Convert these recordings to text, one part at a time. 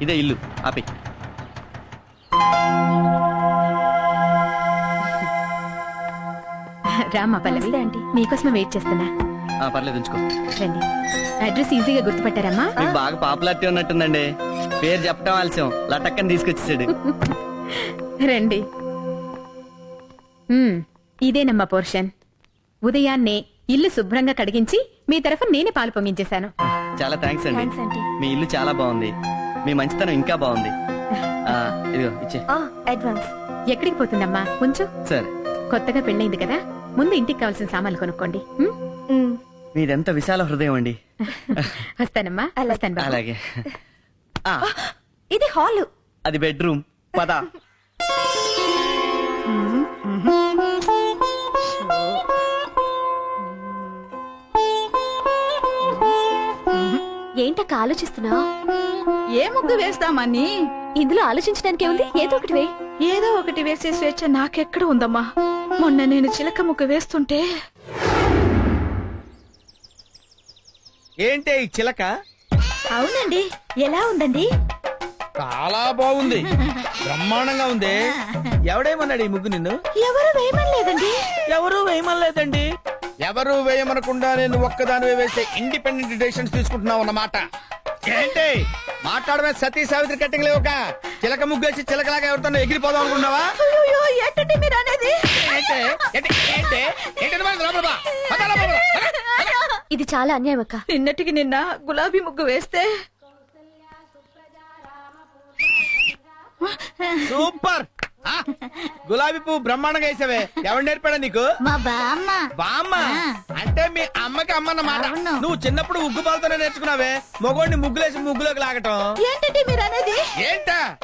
ఇదే ఇల్లు. ఆపి. రామ్మా పల్లవి మీకోసమే వెయిట్ చేస్తున్నా. ఆ, పర్లేదు ఉంచుకో. రండి. అడ్రస్ ఈజీగా గుర్తుపట్టారమ్మా. మీకు బాగా పాపులారిటీ ఉన్నట్టుందండి. పేరు చెప్పడం ఆలస్యం. లటక్కని తీసుకొచ్చేసాడు. రండి. ఇదేనమ్మా పోర్షన్. ఉదయాన్నే ఇల్లు శుభ్రంగా కడిగించి మీ తరఫున నేనే పాలు పొంగించేశాను. చాలా థ్యాంక్స్ అండి. మీ ఇల్లు చాలా బాగుంది. మీ మంచితనం ఇంకా బాగుంది. ఆ, ఇదిగో ఇచ్చే. అడ్వాన్స్ ఎక్కడికి పోతుందమ్మా? కొంచెం సరే. కొత్తగా పెళ్ళైంది కదా? ముందు ఇంటికి కావాల్సిన సామాన్లు కొనుక్కోండి. ఉమ్? మీదెంత విశాల హృదయం అండి. వస్తానమ్మా వస్తాను బాబు. అలాగే. ఆ, ఇది హాల్. అది బెడ్రూమ్. పద. ఏంటక్క ఆలోచిస్తున్నా ఏ ముగ్గు వేస్తామని ఇందులో ఆలోచించడానికి ఏముంది? ఏదో ఒకటి వే ఏదో ఒకటి వేసే స్వేచ్ఛ నాకెక్కడ ఉందమ్మా? మొన్న నేను చిలక ముగ్గు వేస్తుంటే ఏంటే ఈ చిలక? అవునండి. ఎలా ఉందండి? చాలా బాగుంది. బ్రహ్మాండంగా ఉంది. ఎవడేమన్నాడు ఈ ముగ్గు నిన్ను? ఎవరు వేయమనలేదండి? ఎవరు వేయమనలేదండి? ఎవరు వేయమనకుండా నేను ఒక్కదాని వేసే ఇండిపెండెంట్ డెసిషన్స్ తీసుకుంటున్నావు అన్నమాట. ఏంటి? మాట్లాడమే సతీ సావిత్రి కట్టింగ్ లేవుక చిలక ముగ్గేసి చిలకలాగా ఎవరితో ఎగిరిపోదాం అనుకున్నావా. ఇది చాలా అన్యాయం అక్క. నిన్నటికి నిన్న గులాబీ ముగ్గు వేస్తే సూపర్. గులాబీ పువ్వు బ్రహ్మాండంగా వేసావే. ఎవరు నేర్పాడా నీకు? మా బామ్మ బామ్మ అంటే మీ అమ్మకి అమ్మ అన్నమాట. నువ్వు చిన్నప్పుడు ఉగ్గు పాలతోనే నేర్చుకున్నావే. మగోడిని ముగ్గులేసి ముగ్గులోకి లాగటం. ఏంటండి మీరు అనేది ఏంటా?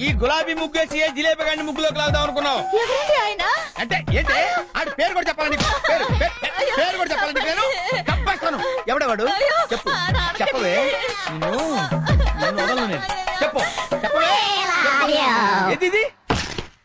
ఈ గులాబీ ముగ్గేసి ఏ జిలేబీ గాడిని ముగ్గులోకి లాగుదాం అనుకున్నావు? ఎవరండి ఆయన? అంటే ఏంటి? ఆడి పేరు కూడా చెప్పాలి నీకు? పేరు పే- పే- పేరు కూడా చెప్పాలి నీకు నేను? తప్పేస్తాను ఎవడెవడు? చెప్పు. చెప్పవే. నిన్ను నిన్ను వదలను నేను. చెప్పు. చెప్పవే. చెప్పు. ఏది ఇది?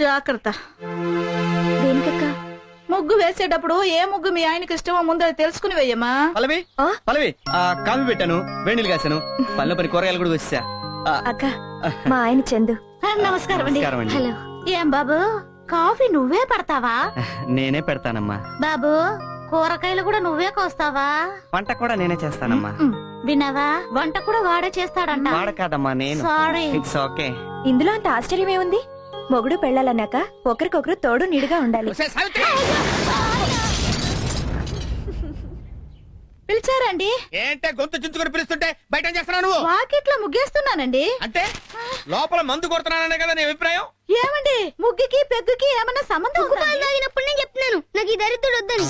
జాగ్రత్త. దేనికక్క? ముగ్గు వేసేటప్పుడు ఏ ముగ్గు మీ ఆయనకి ఇష్టమో ముందర తెలుసుకుని వెయ్యమ్మా. పల్లవి ఆ? పల్లవి ఆ, కాఫీ పెట్టాను వేణీలు కాశాను పనిలో పని కూరగాయలు కూడా వచ్చా అక్క మా ఆయన చందు. నమస్కారం అండి. నమస్కారం అండి. హలో. ఏం బాబు కాఫీ నువ్వే పడతావా? నేనే పెడతానమ్మా. బాబు కూరగాయలు కూడా నువ్వే కోస్తావా? వంట కూడా నేనే చేస్తానమ్మా. ఉమ్, విన్నావా? వంట కూడా వాడే చేస్తాడంట. వాడ కాదమ్మా నేను. సారీ ఇట్స్ ఓకే ఇందులో అంత ఆశ్చర్యం ఏముంది మొగుడు పెళ్ళాలన్నాక ఒకరికొకరు తోడు నీడుగా ఉండాలి. పిలిచారండి? ఏంటే గొంతు చించుకొని పిలుస్తుంటే బయట ఏం చేస్తున్నావు నువ్వు? వాకిట్లో ముగ్గేస్తున్నానండి. అంటే లోపల మందు కొడుతున్నాననే కదా నీ అభిప్రాయం? ఏమండి? ముగ్గుకి పెగ్గుకి ఏమన్నా సంబంధం నేను చెప్తున్నాను. నాకు ఈ దరిద్రుడు వద్దని.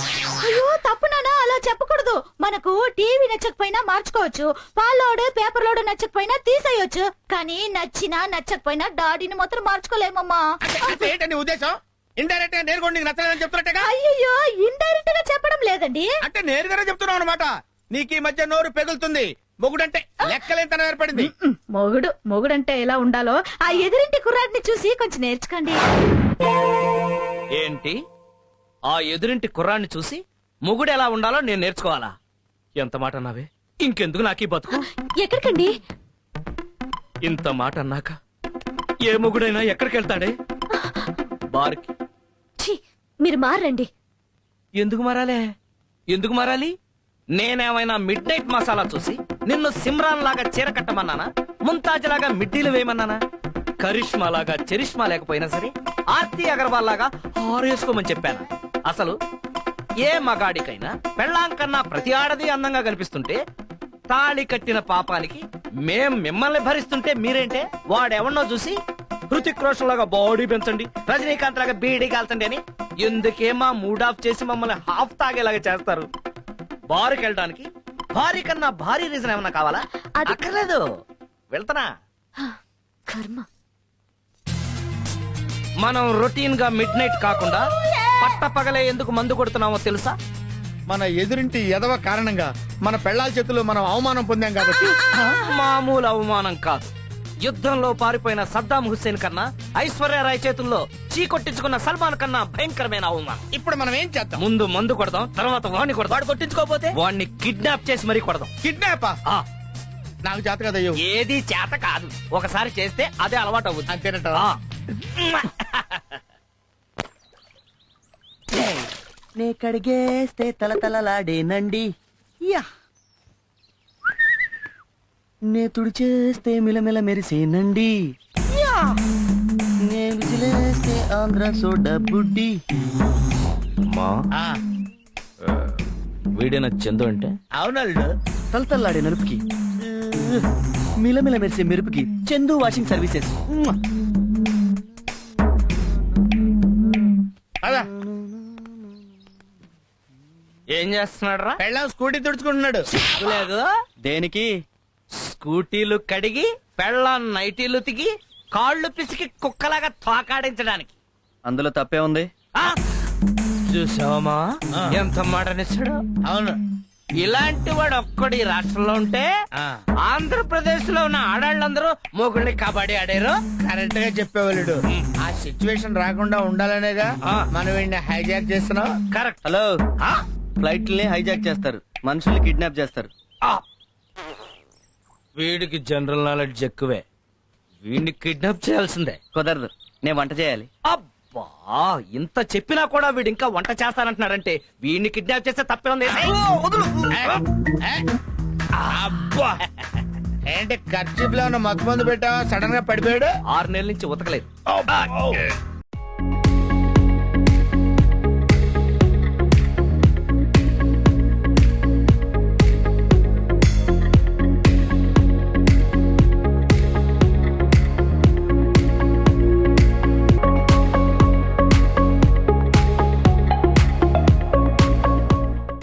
అయ్యో తప్పు నానా అలా చెప్పకూడదు. మనకు టీవీ నచ్చకపోయినా మార్చుకోవచ్చు పాలోడు పేపర్ లోడు నచ్చకపోయినా తీసేయొచ్చు. కానీ నచ్చినా నచ్చకపోయినా డాడీని మాత్రం మార్చుకోలేమమ్మా. అంటే అంటే ఏంటి నీ ఉద్దేశం? ఇండైరెక్ట్గా నేరు కూడా నీకు నచ్చలేదని చెప్తున్నట్టుగా? అయ్యో ఇండైరెక్ట్గా చెప్పడం లేదండి. అంటే నేరుగానే చెప్తున్నావు అనమాట నీకు ఈ మధ్య నోరు పెగులుతుంది. మొగుడంటే లెక్కలేంతనం ఏర్పడింది. మొగుడు మొగుడంటే ఎలా ఉండాలో ఆ ఎదురింటి కుర్రాడిని చూసి కొంచెం నేర్చుకోండి. ఏంటి? ఆ ఎదురింటి కుర్రాన్ని చూసి మొగుడు ఎలా ఉండాలో నేను నేర్చుకోవాలా? ఎంత మాట అన్నావే? ఇంకెందుకు నాకు ఈ బతుకు? ఎక్కడికండి? ఇంత మాట అన్నాక ఏ మొగుడైనా ఎక్కడికి వెళ్తాడే బార్కి. ఛీ, మీరు మారండి. ఎందుకు మారాలే? ఎందుకు మారాలి? నేనేమైనా మిడ్ నైట్ మసాలా చూసి నిన్ను సిమ్రాన్ లాగా చీర కట్టమన్నానా? ముంతాజ్ లాగా మిడ్డీలు వేయమన్నానా? కరిష్మా లాగా చరిష్మా లేకపోయినా సరే ఆర్తి అగర్వాల్ లాగా ఆరేసుకోమని చెప్పాను? అసలు ఏ మగాడికైనా పెళ్ళాం కన్నా ప్రతి ఆడది అందంగా కనిపిస్తుంటే తాళి కట్టిన పాపానికి మేం మిమ్మల్ని భరిస్తుంటే మీరేంటే? వాడెవన్నో చూసి హృతిక్ రోషన్ లాగా బాడీ పెంచండి రజనీకాంత్ లాగా బీడీ కాల్చండి అని ఎందుకే మా మూడ్ ఆఫ్ చేసి మమ్మల్ని హాఫ్ తాగేలాగా చేస్తారు? బారుకి వెళ్ళడానికి భారీ కన్నా భారీ రీజన్ ఏమన్నా కావాలా? అక్కర్లేదు. వెళ్తానా? కర్మ. మనం రొటీన్గా మిడ్ నైట్ కాకుండా పట్ట పగలే ఎందుకు మందు కొడుతున్నామో తెలుసా? మన ఎదురింటి ఎదవ కారణంగా మన పెళ్ళాల చేతుల్లో మనం అవమానం పొందాం కాబట్టి. మామూలు అవమానం కాదు. యుద్ధంలో పారిపోయిన సద్దాం హుస్సేన్ కన్నా ఐశ్వర్యరాయ్ చేతుల్లో చీకొట్టించుకున్న సల్మాన్ కన్నా భయంకరమైన అవమానం. ఇప్పుడు మనం ఏం చేద్దాం? ముందు మందు కొడదాం తర్వాత వాడిని కొడదాం. వాడు కొట్టించుకోపోతే వాడిని కిడ్నాప్ చేసి మరీ కొడదాం. కిడ్నాప్? ఆ, నాకు జాత కదా అయ్యో. ఏది చేత కాదు. ఒకసారి చేస్తే అదే అలవాటు అవుతుంది అంతేనట ఆ. నే కడిగేస్తే తల తలలాడేనండి యా. నే తుడిచేస్తే మిలమిల మెరిసేనండి యా. నే విజిలేస్తే ఆంధ్ర సోడా బుడ్డి. మా? ఆ, వీడిన చందు అంటే? అవునల్లుడు తలతల్లాడే నలుపుకి. మిలమిల మెరిసే మెరుపుకి చందు వాషింగ్ సర్వీసెస్. అదా ఏం చేస్తున్నాడు రా పెళ్ళాం స్కూటీ తుడుచుకుంటున్నాడు. లేదు. దేనికి? స్కూటీలు కడిగి పెళ్ళాం నైటీలు తిగి కాళ్ళు పిసికి కుక్కలాగా తోకాడించడానికి. అందులో తప్పే ఉంది. ఆ? చూసావమ్మా? ఆ. ఎంత మాటనిస్తాడు అవును. ఇలాంటి వాడు ఒక్కడు ఈ రాష్ట్రంలో ఉంటే ఆ, ఆంధ్రప్రదేశ్లో ఉన్న ఆడాళ్ళందరూ మొగుళ్ళని కబడ్డీ ఆడారు. కరెక్ట్గా చెప్పేవాళ్ళు ఆ సిచ్యువేషన్ రాకుండా ఉండాలనేగా ఆ. మనం వీడిని హైజాక్ చేస్తున్నాం. కరెక్ట్. హలో. ఫ్లైట్లని హైజాక్ చేస్తారు. మనుషుల్ని కిడ్నాప్ చేస్తారు. వీడికి జనరల్ నాలెడ్జ్ ఎక్కువే. వీడిని కిడ్నాప్ చేయాల్సిందే. కుదరదు. నేను వంట చేయాలి. అబ్బా! ఇంత చెప్పినా కూడా వీడు ఇంకా వంట చేస్తానంటున్నాడంటే వీడిని కిడ్నాప్ చేస్తే తప్పే ఉంది? అబ్బా! ఏంటి ఖర్చీఫ్లో ఉన్న మత్తు మందు పెట్టావా? సడన్గా పడిపోయాడు? ఆరు నెలల నుంచి ఉతకలేదు.